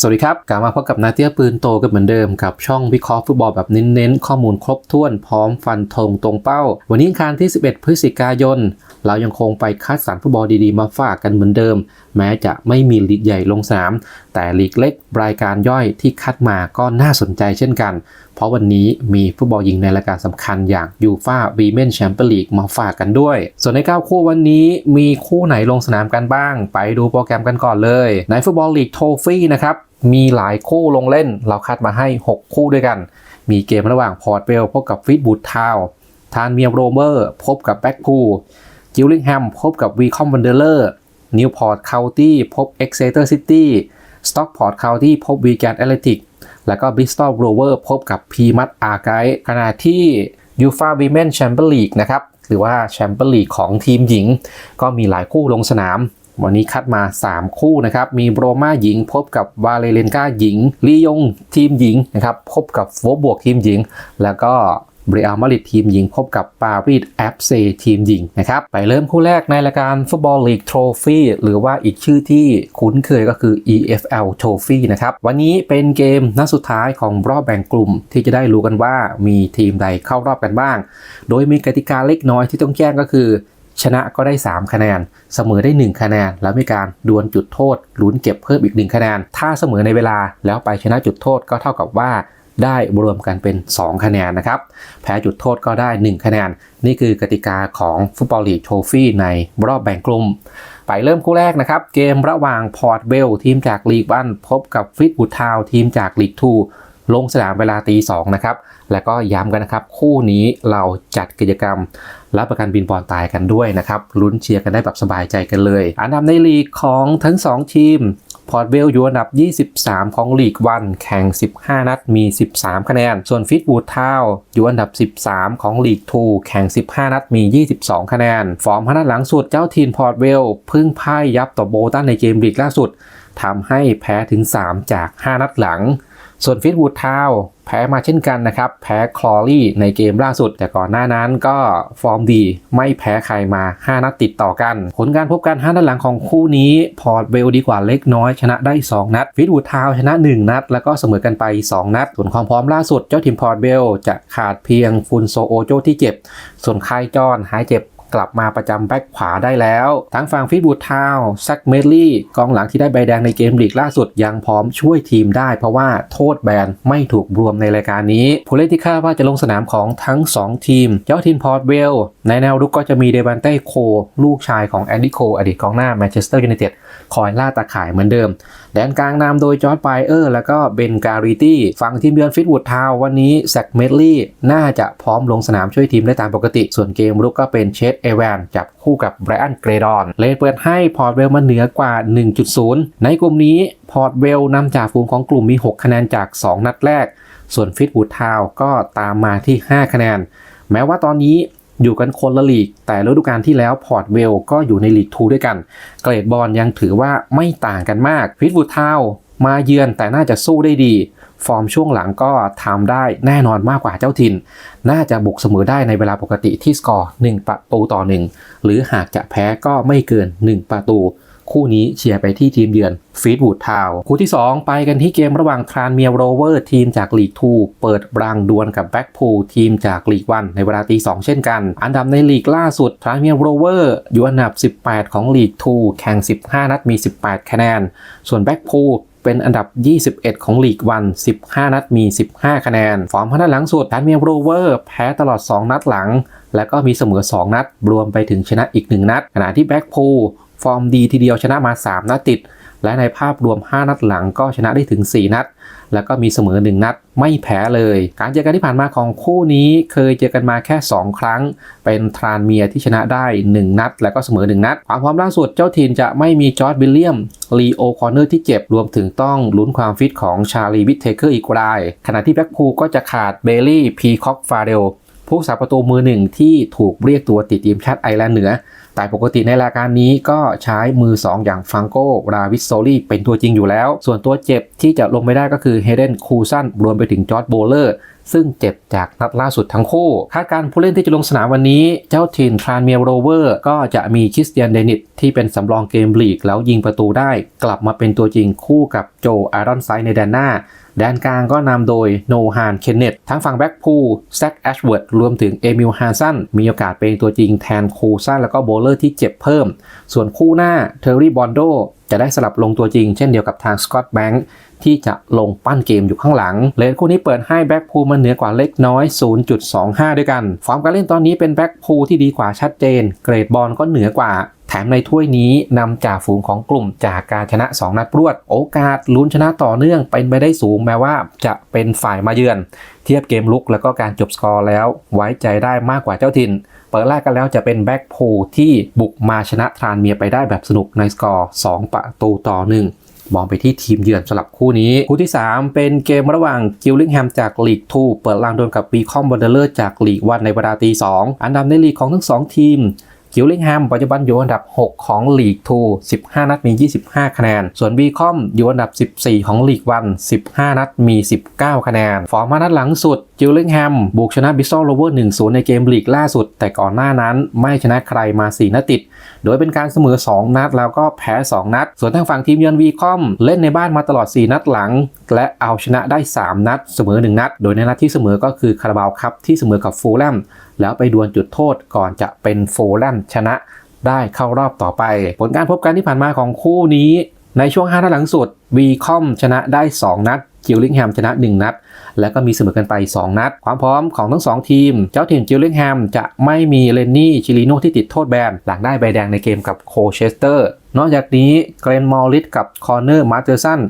สวัสดีครับกลับมาพบกับนาเตียปืนโตกันเหมือนเดิมกับช่องวิเคราะห์ฟุตบอลแบบเน้นๆ ข้อมูลครบถ้วนพร้อมฟันธงตรงเป้า วันนี้อังคารที่ 11 พฤศจิกายน เรายังคงไปคัดสรรฟุตบอลดีๆ มาฝากกันเหมือนเดิม แม้จะไม่มีลีกใหญ่ลงสนาม แต่ลีกเล็กรายการย่อยที่คัดมาก็น่าสนใจเช่นกัน เพราะวันนี้มีฟุตบอลหญิงในรายการสำคัญอย่างยูฟ่าวีเมนแชมเปี้ยนลีกมาฝากกันด้วย ส่วนใน 9 คู่วันนี้มีคู่ไหนลงสนามกันบ้าง ไปดูโปรแกรมกันก่อนเลย ในฟุตบอลลีกโทฟี่นะครับ มีหลายคู่ลงเล่น เราคัดมาให้ 6 คู่ด้วยกัน มีเกมระหว่างพอร์ตเวลพบกับฟิตบูดทาวทานเมียโรเมอร์พบกับแบ็กพูจิลลิงแฮมพบกับวีคอมวันเดอร์เลอร์นิวพอร์ตคานตี้พบเอ็กเซเตอร์ซิตี้สต็อกพอร์ตคานตี้พบวีแกนแอตเลติกแล้วก็บิสตอลโรเวอร์พบกับพีมัตอาร์ไกขณะที่ยูฟาวีเมนแชมเปี้ยนลีกนะครับหรือว่าแชมเปี้ยนลีกของทีมหญิง ก็มีหลายคู่ลงสนาม วันนี้คัดมา 3 คู่นะครับ มีโรม่าหญิงพบกับวาเลเลนกาหญิง ลียงทีมหญิงนะครับพบกับโฟบวกทีมหญิง แล้วก็บริอามาริดทีมหญิงพบกับปารีสแอฟเซทีมหญิงนะครับ ไปเริ่มคู่แรกในรายการฟุตบอลลีกโทรฟี่หรือว่าอีกชื่อที่คุ้นเคยก็คือ EFL Trophy นะครับ วันนี้เป็นเกมนัดสุดท้ายของรอบแบ่งกลุ่ม ที่จะได้รู้กันว่ามีทีมใดเข้ารอบกันบ้าง โดยมีกติกาเล็กน้อยที่ต้องแจ้งก็คือ ชนะก็ได้ 3 คะแนน เสมอได้ 1 คะแนน แล้วมีการดวลจุดโทษลุ้นเก็บเพิ่มอีก 1 คะแนน ถ้าเสมอในเวลาแล้วไปชนะจุดโทษก็เท่ากับว่าได้รวมกันเป็น 2 คะแนนนะครับ แพ้จุดโทษก็ได้ 1 คะแนน นี่คือกติกาของฟุตบอลลีกโทฟี่ในรอบแบ่งกลุ่ม ไปเริ่มคู่แรกนะครับ เกมระหว่างพอร์ตเวลทีมจากลีกวันพบกับฟิตบูทาวทีมจากลีกทู ลงสนามเวลาตีสองนะครับ แล้วก็ย้ำกันนะครับ คู่นี้เราจัดกิจกรรมรับประกันบินบอลตายกันด้วยนะครับ ลุ้นเชียร์กันได้แบบสบายใจกันเลย อันดับในลีกของทั้ง 2 ทีม พอร์ตเวลอยู่อันดับ 23 ของลีกวัน แข่ง 15 นัดมี 13 คะแนน ส่วนฟิตบูดทาวอยู่อันดับ 13 ของลีก2แข่ง 15 นัดมี 22 คะแนน ฟอร์มพนัดหลังสุดเจ้าทีมพอร์ตเวลพึ่งพ่ายยับต่อโบตันในเกมลีกล่าสุดทำให้แพ้ถึง 3 จาก 5 นัดหลัง ส่วนฟิตวูดทาวแพ้มาเช่นกันนะครับ แพ้คลอรี่ในเกมล่าสุด แต่ก่อนหน้านั้นก็ฟอร์มดี ไม่แพ้ใครมา 5 นัดติดต่อกัน ผลการพบกัน5นัดหลังของคู่นี้ พอร์ตเวลดีกว่าเล็กน้อยชนะได้ 2 นัด ฟิตวูดทาวชนะ 1 นัด แล้วก็เสมอกันไป 2 นัด ส่วนความพร้อมล่าสุดเจ้าทีมพอร์ตเวลจะขาดเพียงฟุนโซโอโจที่เจ็บ ส่วนไคจอนหายเจ็บ กลับมาประจำแบ็คขวาได้แล้ว ทั้งฝั่งฟิบูทาวแซกเมดลี่กองหลังที่ได้ใบแดงในเกมลีกล่าสุดยังพร้อมช่วยทีมได้ เพราะว่าโทษแบนไม่ถูกรวมในรายการนี้ผู้เล่นที่คาดว่าจะลงสนามของทั้ง 2 ทีมเจ้าทีมพอร์ตเวลในแนวรุกก็จะมีเดวันเต้โค ลูกชายของแอนดี้โคอดีตกองหน้าแมนเชสเตอร์ยูไนเต็ดคอยล่าตาข่ายเหมือนเดิม แดนกลางนำโดยจอร์ดไบเออร์ แล้วก็เบนการิตี้ฝั่งทีมเยือนฟิตวูดทาววันนี้แซกเมดลี่น่าจะพร้อมลงสนามช่วยทีมได้ตามปกติ ส่วนเกมรุกก็เป็นเชสเอแวนจับคู่กับไบรอันเกรดอนเลนเปิดให้พอร์ตเวลมาเหนือกว่า 1.0 ในกลุ่มนี้พอร์ตเวลนำจากฝูงของกลุ่มมี 6 คะแนนจาก 2 นัดแรก ส่วนฟิตวูดทาวก็ตามมาที่ 5 คะแนน แม้ว่าตอนนี้ อยู่กันคนละลีก แต่ฤดูกาลที่แล้วพอร์ตเวลก็อยู่ในลีกทูด้วยกัน เกรดบอลยังถือว่าไม่ต่างกันมากฟิตวูดทาวมาเยือนแต่น่าจะสู้ได้ดี ฟอร์มช่วงหลังก็ทำได้แน่นอนมากกว่าเจ้าถิ่น น่าจะบุกเสมอได้ในเวลาปกติที่สกอร์ 1 ประตูต่อ 1 หรือหากจะแพ้ก็ไม่เกิน 1 ประตู คู่นี้เชียร์ไปที่ทีมเยือนฟีดวูดทาวคู่ที่ 2 ไปกันที่เกมระหว่างทรานเมียโรเวอร์ทีมจากลีก2เปิดรังดวลกับแบ็กพูลทีมจากลีก1ในเวลาตี2เช่นกัน อันดับในลีกล่าสุดทรานเมียโรเวอร์อยู่อันดับ 18 ของลีก2แข่ง 15 นัดมี 18 คะแนน ส่วนแบ็กพูลเป็นอันดับ 21 ของลีกวัน 15 นัดมี 15 คะแนน ฟอร์มพนัดหลังสุดทรานเมียโรเวอร์แพ้ตลอด 2 นัดหลัง แล้วก็มีเสมอ 2 นัด รวมไปถึงชนะอีก 1 นัด ขณะที่แบ็กพูล ฟอร์มดีทีเดียวชนะมา 3 นัดติด และในภาพรวม 5 นัดหลังก็ชนะได้ถึง 4 นัด แล้วก็มีเสมอ 1 นัดไม่แพ้เลย การเจอกันที่ผ่านมาของคู่นี้เคยเจอกันมาแค่ 2 ครั้ง เป็นทรานเมียที่ชนะได้ 1 นัด แล้วก็เสมอ 1 นัด ความพร้อมล่าสุดเจ้าทีมจะไม่มีจอร์ดวิลเลียมลีโอคอนเนอร์ที่เจ็บรวมถึงต้องลุ้นความฟิตของชาลีวิทเทเกอร์อีกราย ขณะที่แบ็กพูก็จะขาดเบลลี่พีคอกฟาเดล ผู้สาประตูมือหนึ่งที่ถูกเรียกตัวติดทีมชาติไอร์แลนด์เหนือ แต่ปกติในรายการนี้ก็ใช้มือ 2 อย่างฟังโกราวิสโซลี่เป็นตัวจริงอยู่แล้ว ส่วนตัวเจ็บที่จะลงไม่ได้ก็คือเฮเดนคูซันรวมไปถึงจอร์ดโบเลอร์ซึ่งเจ็บจากนัดล่าสุดทั้งคู่ คาดการผู้เล่นที่จะลงสนามวันนี้ เจ้าถิ่นทรานเมียโรเวอร์ก็จะมีคริสเตียนเดนิตที่เป็นสำรองเกมลีกแล้วยิงประตูได้ กลับมาเป็นตัวจริงคู่กับโจอารอนไซในแดนหน้า แดนกลางก็นำโดยโนฮานเคนเนตทั้งฝั่งแบ็กพูลแซคแอชเวิร์ดรวมถึงเอมิลฮาซันมีโอกาสเป็นตัวจริงแทนคูซันแล้วก็โบลเลอร์ที่เจ็บเพิ่ม ส่วนคู่หน้าเทอร์รี่บอนโดจะได้สลับลงตัวจริงเช่นเดียวกับทางสกอตแบงค์ ที่จะลงปั้นเกมอยู่ข้างหลัง เลนคู่นี้เปิดให้แบ็กพูลมันเหนือกว่าเล็กน้อย 0.25 ด้วยกัน ฟอร์มการเล่นตอนนี้เป็นแบ็กพูลที่ดีกว่าชัดเจน เกรดบอลก็เหนือกว่าแถมในถ้วยนี้นำจ่าฝูงของกลุ่มจากการชนะ 2 นัดรวด โอกาสลุ้นชนะต่อเนื่องเป็นไปได้สูงแม้ว่าจะเป็นฝ่ายมาเยือน เทียบเกมลุกแล้วก็การจบสกอร์แล้ว ไว้ใจได้มากกว่าเจ้าถิ่น เปิดแรกกันแล้วจะเป็นแบ็กพูลที่บุกมาชนะทรานเมียไปได้แบบสนุกในสกอร์ 2 ประตูต่อ 1 มองไปที่ทีมเยือนสลับคู่นี้ คู่ที่ 3 เป็นเกมระหว่างกิลลิงแฮมจากลีก2เปิดลางโดนกับบีคอมบอนเดอร์จากลีกวันในเวลาตี2อันดับในลีกของทั้ง 2 ทีม กิลลิงแฮมปัจจุบันอยู่อันดับ 6 ของลีก2 15 นัดมี 25 คะแนน ส่วนบีคอมอยู่อันดับ 14 ของลีกวัน15 นัดมี 19 คะแนน ฟอร์มานัดหลังสุดกิลลิงแฮมบุกชนะบิสซอลโรเวอร์1-0 ในเกมลีกล่าสุด แต่ก่อนหน้านั้นไม่ชนะใครมา 4 นัดติด โดยเป็นการเสมอ 2 นัดแล้วก็แพ้ 2 นัด ส่วนทางฝั่งทีมเยือนวีคอมเล่นในบ้านมาตลอด 4 นัดหลัง และเอาชนะได้ 3 นัด เสมอ 1 นัด โดยในนัดที่เสมอก็คือคาราบาวคัพที่เสมอกับฟูลแลม แล้วไปดวลจุดโทษก่อนจะเป็นโฟลแลมชนะได้เข้ารอบต่อไป ผลการพบกันที่ผ่านมาของคู่นี้ ในช่วง5นัดหลังสุดวีคอมชนะได้ 2 นัดจิลลิงแฮมชนะ 1 นัด แล้วก็มีเสมอกันไป 2 นัด ความพร้อมของทั้ง 2 ทีม เจ้าถิ่นกิลลิงแฮมจะไม่มีเลนนี่ชิลิโนที่ติดโทษแบน หลังได้ใบแดงในเกมกับโคเชสเตอร์ นอกจากนี้เกรนมอลลิสกับคอเนอร์มาร์เตอร์สัน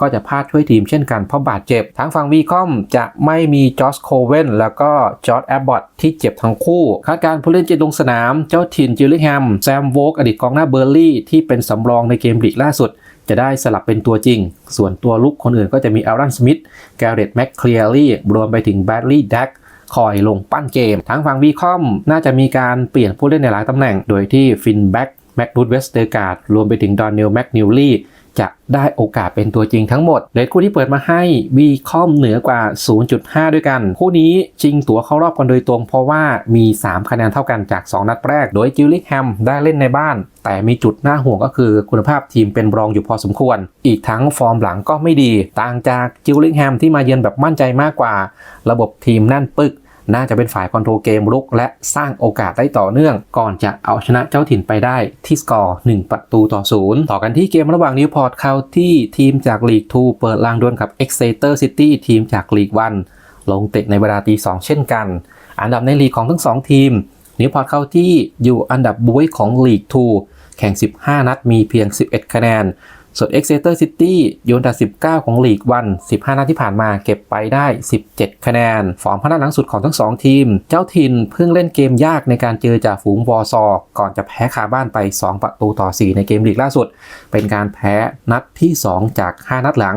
ก็จะพลาดช่วยทีมเช่นกันเพราะบาดเจ็บ ทั้งฝั่งวีคอมจะไม่มีจอสโคเวนแล้วก็จอร์ดแอบบอตที่เจ็บทั้งคู่ คาดการผู้เล่นจะลงสนาม เจ้าถิ่นจิลลิงแฮมแซมโวกอดีตกองหน้าเบอร์ลี่ที่เป็นสำรองในเกมลีกล่าสุด จะได้สลับเป็นตัวจริง ส่วนตัวลุกคนอื่นก็จะมีอลรันสมิธแกเรตแม็กเคลียรี่รวมไปถึงแบดลี่แดกคอยลงปั้นเกม ทั้งฝั่งวีคอมน่าจะมีการเปลี่ยนผู้เล่นในหลายตำแหน่ง โดยที่ฟินแบ็กแม็กนูดเวสเตอร์การ์ดรวมไปถึงดอนเนลแม็กนิวลี่ จะได้โอกาสเป็นตัวจริงทั้งหมดเลทคู่ที่เปิดมาให้วีคอมเหนือกว่า 0.5 ด้วยกัน คู่นี้จริงตั๋วเข้ารอบกันโดยตรงเพราะว่ามี 3 คะแนนเท่ากันจาก 2 นัดแรก โดยจิลลิกแฮมได้เล่นในบ้าน แต่มีจุดน่าห่วงก็คือคุณภาพทีมเป็นรองอยู่พอสมควร อีกทั้งฟอร์มหลังก็ไม่ดี ต่างจากจิลลิกแฮมที่มาเยือนแบบมั่นใจมากกว่า ระบบทีมแน่นปึก น่าจะเป็นฝ่ายคอนโทรลเกมรุก และสร้างโอกาสได้ต่อเนื่อง ก่อนจะเอาชนะเจ้าถิ่นไปได้ที่สกอร์ 1 ประตูต่อ 0 ต่อกันที่เกมระหว่างนิวพอร์ตเคาที่ทีมจากลีก 2 เปิดลางดวลกับ Exeter City ทีมจากลีก 1 ลงเตะในเวลาตี2เช่นกัน อันดับในลีกของทั้ง 2 ทีมนิวพอร์ตเคาที่อยู่อันดับบุ้ยของลีก 2 แข่ง 15 นัดมีเพียง 11 คะแนน ส่วน Exeter City อยู่อันดับ 19 ของลีกวัน 15 นัดที่ผ่านมาเก็บไปได้ 17 คะแนน ฟอร์มพนัดหลังสุดของทั้ง 2 ทีม เจ้าถิ่นเพิ่งเล่นเกมยากในการเจอจ่าฝูงวอร์ซอ ก่อนจะแพ้คาบ้านไป 2 ประตูต่อ 4 ในเกมลีกล่าสุด เป็นการแพ้นัดที่ 2 จาก 5 นัดหลัง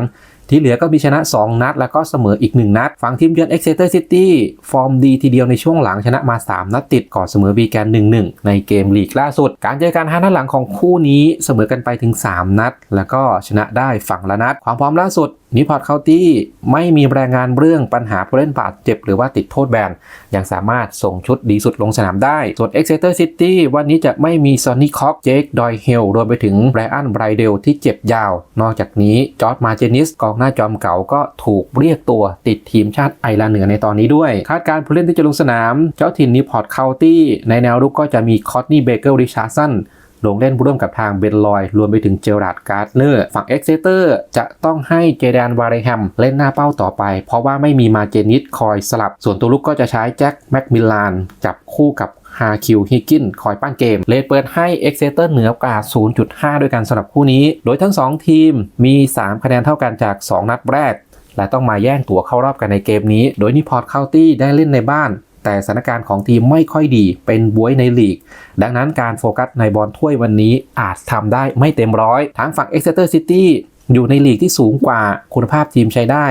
ที่เหลือก็มีชนะ 2 นัด แล้วก็เสมออีก 1 นัด ฝั่งทีมเยือนเอ็กเซเตอร์ซิตี้ฟอร์มดีทีเดียวในช่วงหลังชนะมา 3 นัดติดก่อนเสมอบีแกน 1-1 ในเกมลีกล่าสุด การเจอกัน5นัดหลังของคู่นี้เสมอกันไปถึง 3 นัด แล้วก็ชนะได้ฝั่งละนัด ความพร้อมล่าสุด นิพอร์ตเคาตี้ไม่มีรายงานเรื่องปัญหาผู้เล่นบาดเจ็บหรือว่าติดโทษแบนยังสามารถส่งชุดดีสุดลงสนามได้ ส่วน Exeter City วันนี้จะไม่มีซอนนี่คอกเจคดอยเฮลรวมไปถึงไบรอันไบรเดลที่เจ็บยาว นอกจากนี้จอร์ดมาเจนิสกองหน้าจอมเก่าก็ถูกเรียกตัวติดทีมชาติไอร์แลนด์เหนือในตอนนี้ด้วย คาดการผู้เล่นที่จะลงสนาม เจ้าถิ่นนิพอร์ตเคาตี้ในแนวรุกก็จะมีคอตนี่เบเกอร์ริชาร์สัน ลงเล่นร่วมกับทางเบนลอย รวมไปถึงเจอราร์ดการ์ดเนอร์ ฝั่งเอ็กเซเตอร์จะต้องให้เจแดนวาร์แฮมเล่นหน้าเป้าต่อไป เพราะว่าไม่มีมาเจนิสคอยสลับ ส่วนตัวลุกก็จะใช้แจ็คแม็กมิลลานจับคู่กับฮาคิวฮิกกินคอยปั้นเกม เลดเปิดให้เอ็กเซเตอร์เหนือกว่า 0.5 ด้วยกันสำหรับคู่นี้ โดยทั้ง 2 ทีมมี 3 คะแนนเท่ากันจาก 2 นัดแรก และต้องมาแย่งตั๋วเข้ารอบกันในเกมนี้ โดยนิพอร์ตเคาตี้ได้เล่นในบ้าน แต่สถานการณ์ของทีมไม่ค่อยดีเป็นบวยในลีก ดังนั้นการโฟกัสในบอลถ้วยวันนี้อาจทำได้ไม่เต็มร้อยทั้งฝั่ง Exeter City อยู่ในลีกที่สูงกว่าคุณภาพทีมใช้ได้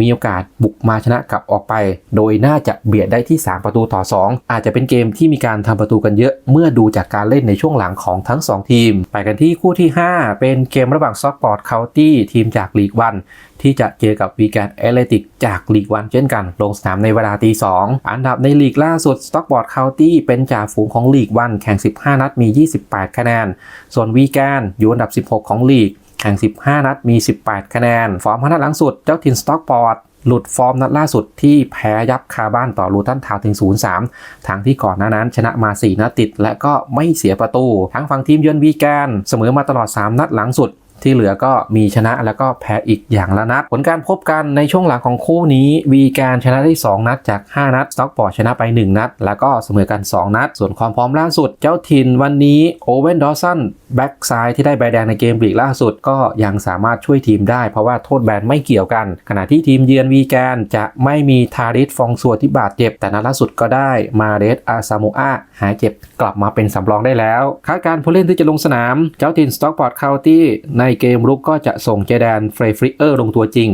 มีโอกาสบุกมาชนะกลับออกไป โดยน่าจะเบียดได้ที่ 3 ประตูต่อ 2 อาจจะเป็นเกมที่มีการทำประตูกันเยอะเมื่อดูจากการเล่นในช่วงหลังของทั้ง 2 ทีม ไปกันที่คู่ที่ 5 เป็นเกมระหว่างซ็อกปอร์ตเคาน์ตี้ทีมจากลีกวันที่จะเจอกับวีแกนเอเลติกจากลีกวันเช่นกัน ลงสนามในเวลาตีสองอันดับในลีกล่าสุดสต็อกบอร์ดเคาน์ตี้เป็นจ่าฝูงของลีกวันแข่ง 15 นัดมี 28 คะแนน ส่วนวีแกนอยู่อันดับ 16 ของลีก แข่ง 15 นัดมี 18 คะแนน ฟอร์มพนัดหลังสุดเจ้าทินสต็อกปอร์ดหลุดฟอร์มนัดล่าสุดที่แพ้ยับคาบ้านต่อลูตันทาวถึง 0-3ทางที่ก่อนหน้านั้นชนะมา 4 นัดติด และก็ไม่เสียประตู ทั้งฝั่งทีมเยือนวีแกน เสมอมาตลอด 3 นัดหลังสุด ที่เหลือก็มีชนะแล้วก็แพ้อีกอย่างละนัด ผลการพบกันในช่วงหลังของคู่นี้ วีแกนชนะได้ 2 นัดจาก 5 นัดสต็อกปอร์ชนะไป 1 นัด แล้วก็เสมอกัน 2 นัด ส่วนความพร้อมล่าสุด เจ้าถิ่นวันนี้โอเวนดอสันแบ็กซ้ายที่ได้ใบแดงในเกมลีกล่าสุดก็ยังสามารถช่วยทีมได้เพราะว่าโทษแบนไม่เกี่ยวกัน ขณะที่ทีมเยือนวีแกนจะไม่มีทาริสฟองซัวที่บาดเจ็บ แต่นัดล่าสุดก็ได้มาเรสอาซามูอาหายเจ็บกลับมาเป็นสำรองได้แล้วคาดการผู้เล่นที่จะลงสนาม เจ้าถิ่นสต็อกปอร์ตคาวตี้ในในเกมรุกก็จะส่งเจแดนเฟรฟริเออร์ลงตัวจริง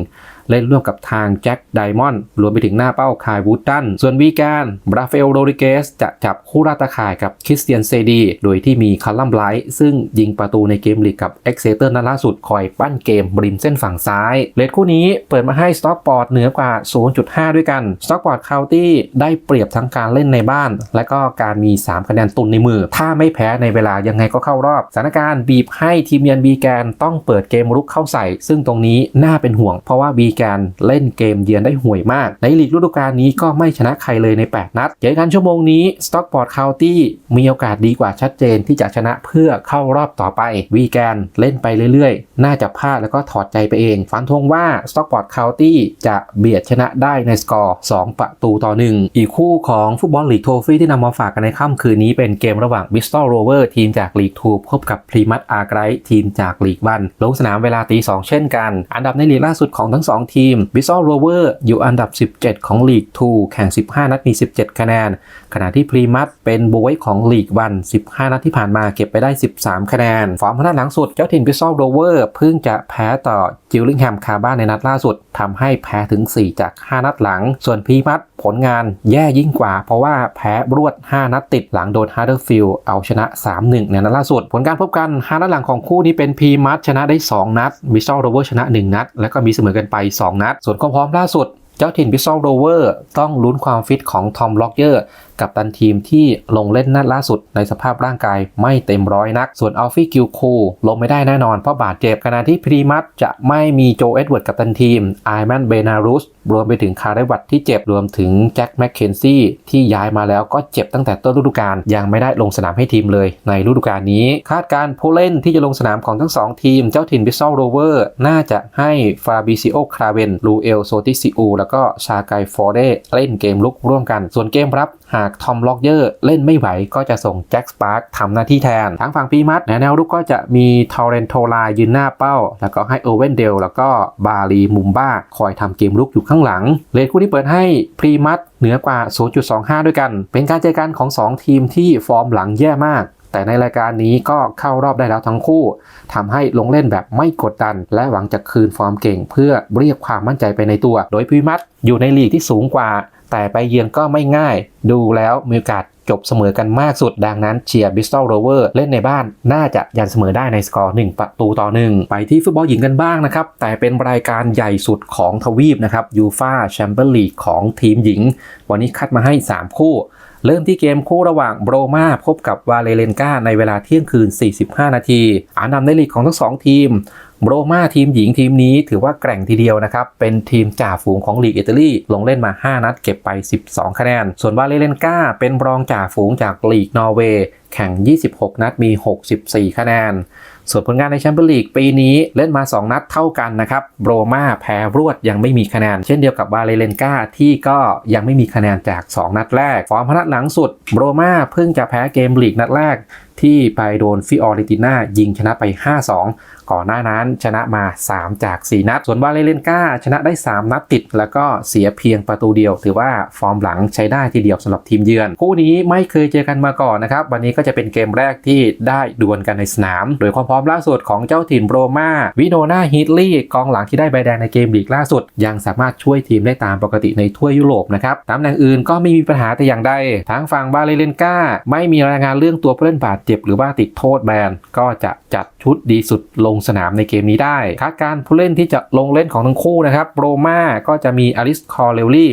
เล่นร่วมกับทางแจ็คไดมอนด์รวมไปถึงหน้าเป้าคายวูดตัน ส่วนวีแกนบราเฟลโรริเกสจะจับคู่ราตาข่ายกับคริสเตียนเซดี โดยที่มีคาร์ลัมไบรท์ซึ่งยิงประตูในเกมลีกกับเอ็กเซเตอร์นัดล่าสุดคอยปั้นเกมริมเส้นฝั่งซ้าย เลดคู่นี้เปิดมาให้สต็อกปอร์ตเหนือกว่า 0.5 ด้วยกันสต็อกปอร์ตคาวตี้ได้เปรียบทั้งการเล่นในบ้าน และก็การมี 3 คะแนนตุนในมือ ถ้าไม่แพ้ในเวลายังไงก็เข้ารอบสถานการณ์บีบให้ทีมเยือนวีแกนต้องเปิดเกมรุกเข้าใส่ ซึ่งตรงนี้น่าเป็นห่วงเพราะว่าวีแกนเล่นเกมเยือนได้ห่วยมาก ในลีกฤดูกาลนี้ก็ไม่ชนะใครเลยใน 8 นัดเจอกันชั่วโมงนี้สต็อกปอร์ตคาวตี้มีโอกาสดีกว่าชัดเจนที่จะชนะเพื่อเข้ารอบต่อไป วีแกนเล่นไปเรื่อยๆ น่าจะพลาดแล้วก็ถอดใจไปเอง ฟันธงว่าสต็อกปอร์ตคาวตี้จะเบียดชนะได้ในสกอร์ 2 ประตูต่อ 1 อีกคู่ของฟุตบอลลีกโทฟี่ที่นำมาฝากกันในค่ำคืนนี้เป็นเกมระหว่างบิสตอลโรเวอร์ทีมจากลีกทูพบกับพรีมัตอาร์ไกรทีมจากลีกวันลงสนามเวลาตี2เช่นกัน อันดับในลีกล่าสุดของทั้ง 2ทีมบิสตอลโรเวอร์อยู่อันดับ 17 ของลีก 2 แข่ง 15 นัดมี 17 คะแนน ขณะที่พรีมัตเป็นโบยของลีกวัน15 นัดที่ผ่านมาเก็บไปได้ 13 คะแนน ฟอร์มพนัดหลังสุด เจ้าถิ่นบิสตอลโรเวอร์เพิ่งจะแพ้ต่อจิลลิงแฮมคาบ้านในนัดล่าสุดทำให้แพ้ถึง 4 จาก 5 นัดหลัง ส่วนพรีมัตผลงานแย่ยิ่งกว่า เพราะว่าแพ้รวด 5 นัดติดหลังโดนฮาร์เดอร์ฟิลด์เอาชนะ 3-1 ในนัดล่าสุด ผลการพบกัน 5 นัดหลังของคู่นี้เป็นพรีมัตชนะได้ 2 นัดบิสตอลโรเวอร์ชนะ 1 นัด แล้วก็มีเสมอกันไป2 นัด ส่วนความพร้อมล่าสุด เจ้าถิ่นพิซซอลโรเวอร์ต้องลุ้นความฟิตของทอมล็อกเยอร์ กับตันทีมที่ลงเล่นนัดล่าสุดในสภาพร่างกายไม่เต็มร้อยนัก ส่วนอัลฟี่กิลคูลงไม่ได้แน่นอนเพราะบาดเจ็บขณะที่พรีมัตจะไม่มีโจเอ็ดเวิร์ดกับตันทีมไอแมนเบนารุสรวมไปถึงคาร์เรวัตที่เจ็บรวมถึงแจ็คแมคเคนซี่ที่ย้ายมาแล้วก็เจ็บตั้งแต่ต้นฤดูกาลยังไม่ได้ลงสนามให้ทีมเลย ในฤดูกาลนี้ คาดการผู้เล่นที่จะลงสนามของทั้ง 2 ทีม เจ้าถิ่นบิสซอลโรเวอร์น่าจะให้ฟาบิซิโอคราเวนลูเอลโซติซิอูแล้วก็ชาไกฟอร์เดเล่นเกมลุกร่วมกัน ส่วนเกมรับหากทอมล็อกเยอร์เล่นไม่ไหวก็จะส่งแจ็คสปาร์คทำหน้าที่แทน ทั้งฝั่งพีมัดแนวรุกก็จะมีทอร์เรนโทไลยืนหน้าเป้า แล้วก็ให้โอเวนเดลแล้วก็บาลีมุมบ้าคอยทำเกมลุกอยู่ข้างหลัง เลดคู่นี้เปิดให้พรีมัดเหนือกว่า 0.25 ด้วยกัน เป็นการเจอกันของ 2 ทีมที่ฟอร์มหลังแย่มากแต่ในรายการนี้ก็เข้ารอบได้แล้วทั้งคู่ทำให้ลงเล่นแบบไม่กดดัน และหวังจะคืนฟอร์มเก่ง เพื่อเรียกความมั่นใจไปในตัว โดยพีมัดอยู่ในลีกที่สูงกว่า แต่ไปเยือนก็ไม่ง่าย ดูแล้วมีโอกาสจบเสมอกันมากสุดดังนั้นเชียร์บิสตอลโรเวอร์เล่นในบ้านน่าจะยันเสมอได้ในสกอร์1ประตูต่อ 1 ไปที่ฟุตบอลหญิงกันบ้างนะครับ แต่เป็นรายการใหญ่สุดของทวีปนะครับยูฟาแชมเปี้ยนลีกของทีมหญิง วันนี้คัดมาให้ 3 คู่ เริ่มที่เกมคู่ระหว่างโบรมาพบกับวาเลเลนกาในเวลาเที่ยงคืน 45 นาทีอันดับในลีกของทั้ง 2 ทีม โรมาทีมหญิงทีมนี้ถือว่าแกร่งทีเดียวนะครับ เป็นทีมจ่าฝูงของลีกอิตาลีลงเล่นมา 5 นัดเก็บไป 12 คะแนน ส่วนวาเลเลนกาเป็นรองจ่าฝูงจากลีกนอร์เวย์ แข่ง 26 นัดมี 64 คะแนน ส่วนผลงานในแชมเปี้ยนลีกปีนี้เล่นมา 2 นัดเท่ากันนะครับโบรมาแพ้รวดยังไม่มีคะแนน เช่นเดียวกับวาเลเลนกาที่ก็ยังไม่มีคะแนนจาก 2 นัดแรกฟอร์มพนัดหลังสุดโบรมาเพิ่งจะแพ้เกมลีกนัดแรก ที่ไปโดนฟิออริติน่ายิงชนะไป 5-2 ก่อนหน้านั้นชนะมา 3 จาก 4 นัด ส่วนวาเลเลนกาชนะได้ 3 นัดติด แล้วก็เสียเพียงประตูเดียว ถือว่าฟอร์มหลังใช้ได้ทีเดียวสำหรับทีมเยือน คู่นี้ไม่เคยเจอกันมาก่อนนะครับวันนี้ก็ก็จะเป็นเกมแรกที่ได้ดวลกันในสนาม โดยความพร้อมล่าสุดของเจ้าถิ่นโรมาวิโนนาฮิตลี่กองหลังที่ได้ใบแดงในเกมลีกล่าสุด ยังสามารถช่วยทีมได้ตามปกติในทั่วยุโรปนะครับตำแหน่งอื่นก็ไม่มีปัญหาแต่อย่างใดทางฝั่งบาเลเลนกาไม่มีรายงานเรื่องตัวผู้เล่นบาดเจ็บหรือว่าติดโทษแบนก็จะจัดชุดดีสุดลงสนามในเกมนี้ได้คาดการผู้เล่นที่จะลงเล่นของทั้งคู่นะครับโรมาก็จะมีอลิสคอร์เลลลี่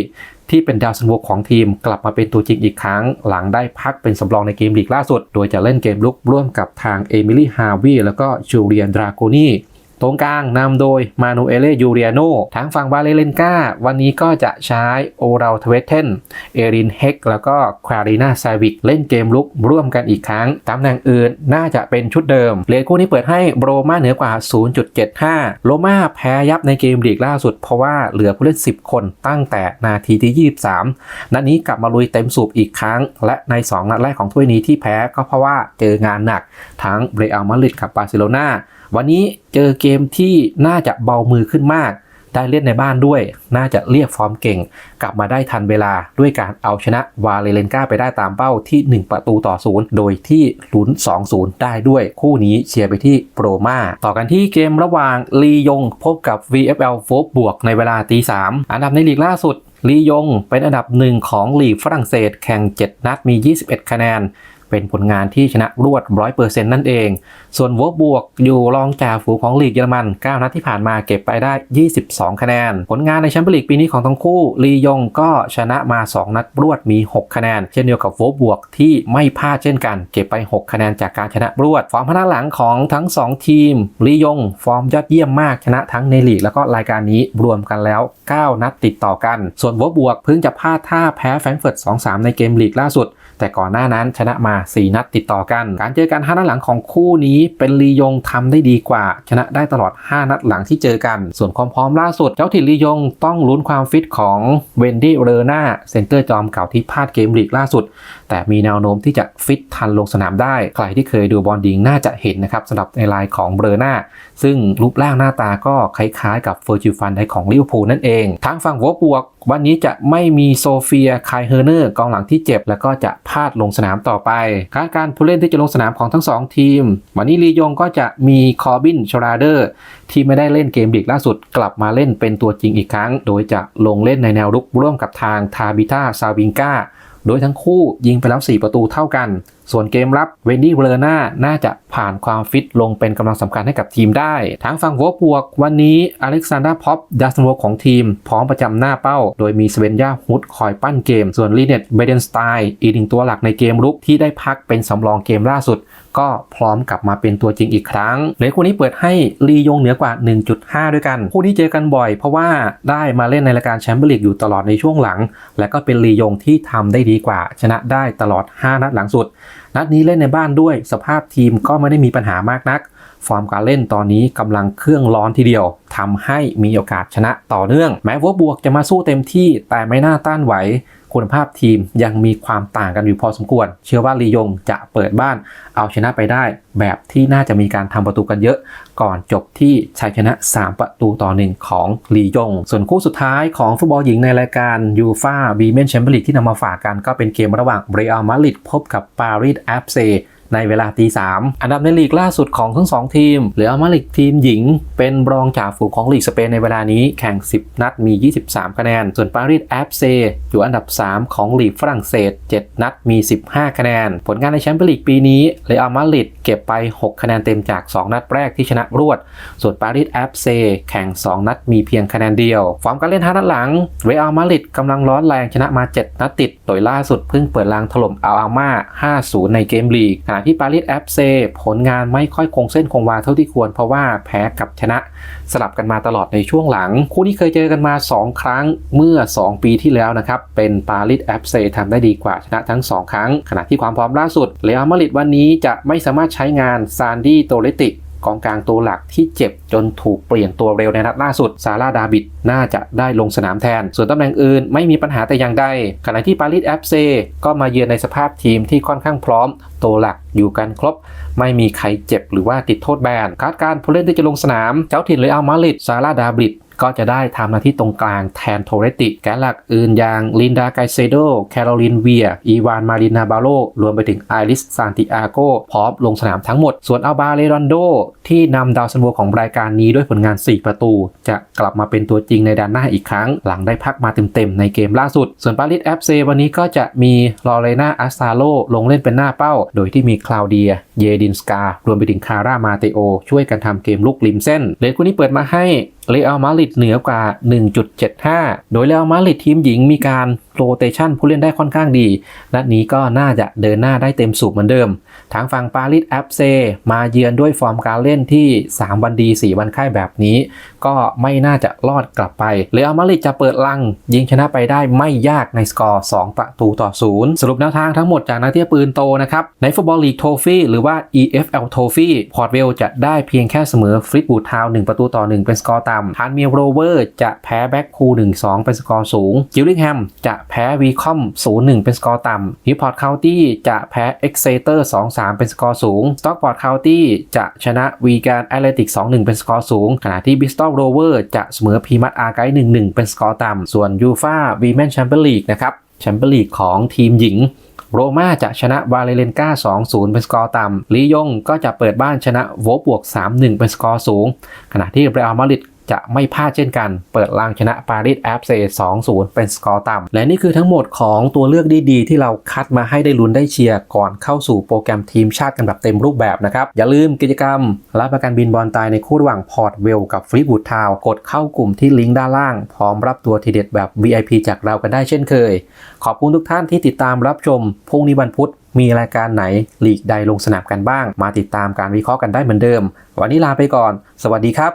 ที่เป็นดาวซันโวของทีมกลับมาเป็นตัวจริงอีกครั้ง หลังได้พักเป็นสำรองในเกมลีกล่าสุด โดยจะเล่นเกมลุกร่วมกับทางเอมิลี่ฮาวีแล้วก็จูเลียนดราโกนี ตรงกลางนำโดยมานูเอเลยูเรียโนทางฝั่งบาเลเลนกาวันนี้ก็จะใช้โอราทเวเทนเอรินเฮกแล้วก็ควารีนาซาวิกเล่นเกมลุกร่วมกันอีกครั้งตำแหน่งอื่นน่าจะเป็นชุดเดิมเลคู่นี้เปิดให้โรม่าเหนือกว่า 0.75 โรม่าแพ้ยับในเกมลีกล่าสุด เพราะว่าเหลือผู้เล่น 10 คนตั้งแต่นาทีที่ 23 นัดนี้กลับมาลุยเต็มสูบอีกครั้ง และใน 2 นัดแรกของถ้วยนี้ที่แพ้ก็เพราะว่าเจองานหนักทั้งเรอัลมาดริดกับบาร์เซโลนา วันนี้เจอเกมที่น่าจะเบามือขึ้นมาก ได้เล่นในบ้านด้วย น่าจะเรียกฟอร์มเก่ง กลับมาได้ทันเวลาด้วยการเอาชนะวาเลเลนกาไปได้ตามเป้าที่ 1 ประตูต่อศูนย์โดยที่ลุ้น2-0 ได้ด้วยคู่นี้เชียร์ไปที่โปรมาต่อกันที่เกมระหว่างลียงพบกับ VFL โฟบวกในเวลาตีสามอันดับในลีกล่าสุดลียงเป็นอันดับหนึ่งของลีกฝรั่งเศสแข่ง 7 นัดมี 21 คะแนน เป็นผลงานที่ชนะรวด 100%นั่นเอง ส่วนวอบวกอยู่รองจ่าฝูงของลีกเยอรมัน 9 นัดที่ผ่านมาเก็บไปได้ 22 คะแนน ผลงานในแชมเปี้ยนลีกปีนี้ของทั้งคู่ ลียงก็ชนะมา 2 นัดรวดมี 6 คะแนน เช่นเดียวกับวอบวกที่ไม่พลาดเช่นกัน เก็บไป 6 คะแนนจากการชนะรวด ฟอร์มพนักหลังของทั้ง 2 ทีม ลียง ฟอร์มยอดเยี่ยมมากชนะทั้งในลีกแล้วก็รายการนี้รวมกันแล้ว 9 นัดติดต่อกัน ส่วนวอบวกเพิ่งจะพลาดท่าแพ้แฟรงก์เฟิร์ต 2-3 ในเกมลีกล่าสุด แต่ก่อนหน้านั้นชนะมา4 นัดติดต่อกัน การเจอกัน 5 นัดหลังของคู่นี้เป็นลียงทำได้ดีกว่า ชนะได้ตลอด 5 นัดหลังที่เจอกัน ส่วนความพร้อมล่าสุด เจ้าถิ่นลียงต้องลุ้นความฟิตของเวนดี้เรนาเซนเตอร์จอมเก่าที่พลาดเกมลีกล่าสุด แต่มีแนวโน้มที่จะฟิตทันลงสนามได้ ใครที่เคยดูบอลดิงน่าจะเห็นนะครับสำหรับในลายของเบรนาซึ่งรูปร่างหน้าตาก็คล้ายๆ กับเฟอร์จิลฟันไดของลิเวอร์พูลนั่นเองทางฝั่งวอบวก วันนี้จะไม่มีโซเฟียคายเฮอร์เนอร์กองหลังที่เจ็บ แล้วก็จะพลาดลงสนามต่อไปการการผู้เล่นที่จะลงสนามของทั้ง 2 ทีม วันนี้ลียงก็จะมีคอร์บินชราเดอร์ที่ไม่ได้เล่นเกมลีกล่าสุดกลับมาเล่นเป็นตัวจริงอีกครั้ง โดยจะลงเล่นในแนวรุกร่วมกับทางทาบิต้าซาวิงกาโดยทั้งคู่ยิงไปแล้ว 4 ประตูเท่ากัน ส่วนเกมรับเวนดี้เวอร์นาน่าจะผ่านความฟิตลงเป็นกำลังสำคัญให้กับทีมได้ทางฝั่งวอปวกวันนี้อเล็กซานดราพอปดัสโนของทีม พร้อมประจำหน้าเป้า โดยมีสเวนยาฮุดคอยปั้นเกม ส่วนลีเนตเบเดนสไตน์อีกหนึ่งตัวหลักในเกมรุกที่ได้พักเป็นสำรองเกมล่าสุด ก็พร้อมกลับมาเป็นตัวจริงอีกครั้งเลยคู่นี้เปิดให้ลียงเหนือกว่า 1.5 ด้วยกัน คู่ที่เจอกันบ่อย เพราะว่าได้มาเล่นในรายการแชมเปี้ยนลีกอยู่ตลอดในช่วงหลัง และก็เป็นลียงที่ทำได้ดีกว่า ชนะได้ตลอด 5 นัดหลังสุด นัดนี้เล่นในบ้านด้วย สภาพทีมก็ไม่ได้มีปัญหามากนัก ฟอร์มการเล่นตอนนี้กำลังเครื่องร้อนทีเดียวทำให้มีโอกาสชนะต่อเนื่อง แม้ว่าบวกจะมาสู้เต็มที่แต่ไม่น่าต้านไหว คุณภาพทีมยังมีความต่างกันอยู่พอสมควร เชื่อว่าลียงจะเปิดบ้านเอาชนะไปได้ แบบที่น่าจะมีการทำประตูกันเยอะ ก่อนจบที่ชัยชนะ 3 ประตูต่อหนึ่งของลียง ส่วนคู่สุดท้ายของฟุตบอลหญิงในรายการยูฟาบีเมนแชมเปี้ยนลีกที่นำมาฝากกันก็เป็นเกมระหว่างเรอัลมาดริดพบกับปารีสแอฟเซ ในเวลาตีสามอันดับในลีกล่าสุดของทั้ง 2 ทีม เหลือมาลิกทีมหญิง เป็นรองจ่าฝูงของลีกสเปนในเวลานี้แข่ง 10 นัดมี 23 คะแนน ส่วนปารีสแอฟเซอยู่อันดับ 3 ของลีกฝรั่งเศส 7 นัดมี 15 คะแนน ผลงานในแชมเปี้ยนลีกปีนี้เรอัลมาดริดเก็บไป 6 คะแนนเต็มจาก 2 นัดแรกที่ชนะรวด ส่วนปารีสแอฟเซแข่ง 2 นัดมีเพียงคะแนนเดียว ฟอร์มการเล่น5นัดหลังเรอัลมาดริดกำลังร้อนแรงชนะมา 7 นัดติด โดยล่าสุดเพิ่งเปิดรางถล่มอัลอาม่า 5-0 ในเกมลีกขณะที่ปารีสแอฟเซผลงานไม่ค่อยคงเส้นคงวาเท่าที่ควร เพราะว่าแพ้กับชนะสลับกันมาตลอดในช่วงหลัง คู่นี้เคยเจอกันมา 2 ครั้งเมื่อ 2 ปีที่แล้วนะครับ เป็นปารีสแอฟเซทำได้ดีกว่าชนะทั้ง 2 ครั้ง ขณะที่ความพร้อมล่าสุดเลอามาริดวันนี้จะไม่สามารถใช้งานซานดี้โตเลติ กองกลางตัวหลักที่เจ็บจนถูกเปลี่ยนตัวเร็วในนัดล่าสุด ซาร่าดาบิดน่าจะได้ลงสนามแทน ส่วนตำแหน่งอื่นไม่มีปัญหาแต่อย่างใด ขณะที่ปารีสแอฟเซก็มาเยือนในสภาพทีมที่ค่อนข้างพร้อม ตัวหลักอยู่กันครบ ไม่มีใครเจ็บหรือว่าติดโทษแบนคาดการผู้เล่นที่จะลงสนาม เจ้าถิ่นเลยอัลมาลิดซาร่าดาบิด ก็จะได้ทำหน้าที่ตรงกลางแทนโทเรติ แกนหลักอื่นอย่างลินดาไกเซโด แคโรลินเวีย อีวานมารินาบาโล รวมไปถึงไอริสซานติอาโกพร้อมลงสนามทั้งหมด ส่วนอัลบาเลรอนโด ที่นำดาวซันโวของรายการนี้ด้วยผลงาน 4 ประตู จะกลับมาเป็นตัวจริงในด้านหน้าอีกครั้ง หลังได้พักมาเต็มๆในเกมล่าสุด ส่วนปาริสแอฟเซวันนี้ก็จะมีลอเรนาอัสตาโลลงเล่นเป็นหน้าเป้า โดยที่มีคลาวเดีย เยดินสการวมไปถึงคาร่ามาเตโอ ช่วยกันทำเกมลุกริมเส้นเลนคู่นี้เปิดมาให้ เรอัลมาดริดเหนือกว่า 1.75 โดยเรอัลมาดริดทีมหญิงมีการโรเตชันผู้เล่นได้ค่อนข้างดี นัดนี้ก็น่าจะเดินหน้าได้เต็มสูบเหมือนเดิม ทางฝั่งปารีสแอฟเซมาเยือนด้วยฟอร์มการเล่นที่ 3 วันดี 4 วันไข้แบบนี้ ก็ไม่น่าจะรอดกลับไปเรอัลมาดริดจะเปิดลัง ยิงชนะไปได้ไม่ยากในสกอร์ 2 ประตูต่อ 0 สรุปแนวทางทั้งหมดจากนักเที่ปืนโตนะครับ ในฟุตบอลลีกโทฟี่หรือว่า EFL โทฟี่พอร์ตเวลจะได้เพียงแค่เสมอฟริตบูดทาวน์1ประตูต่อ 1 เป็นสกอร์ต่ำทานเมียโรเวอร์จะแพ้แบ็กคู1-2 เป็นสกอร์สูงจิลลิงแฮมจะแพ้วีคอม0-1 เป็นสกอร์ต่ำนิวพอร์ตเคาน์ตี้จะแพ้เอ็กเซเตอร์3 เป็นสกอร์สูง สต็อกพอร์ตคาน์ตี้จะชนะวีการแอตเลติก2-1 เป็นสกอร์สูง ขณะที่บิสตอลโรเวอร์จะเสมอพีมัตอาร์ไกด์1-1 เป็นสกอร์ต่ำ ส่วนยูฟาวีแมนแชมเปี้ยนลีกนะครับแชมเปี้ยนลีกของทีมหญิงโรม่าจะชนะวาเลเลนกา2-0 เป็นสกอร์ต่ำลียงก็จะเปิดบ้านชนะโวบวก 3-1 เป็นสกอร์สูง ขณะที่เรอัลมาดริด จะไม่พลาดเช่นกัน เปิดลางชนะปารีสแอฟเซ2-0 เป็นสกอร์ต่ำ และนี่คือทั้งหมดของตัวเลือกดีๆ ที่เราคัดมาให้ได้ลุ้นได้เชียร์ก่อนเข้าสู่โปรแกรมทีมชาติกันแบบเต็มรูปแบบนะครับ อย่าลืมกิจกรรมรับประกันบินบอลตายในคู่ระหว่างพอร์ตเวลกับฟรีบูดทาวกดเข้ากลุ่มที่ลิงก์ด้านล่าง พร้อมรับตัวทีเด็ดแบบ VIP จากเรากันได้เช่นเคย ขอบคุณทุกท่านที่ติดตามรับชมพรุ่งนี้วันพุธมีรายการไหนลีกใดลงสนามกันบ้าง มาติดตามการวิเคราะห์กันได้เหมือนเดิม วันนี้ลาไปก่อน สวัสดีครับ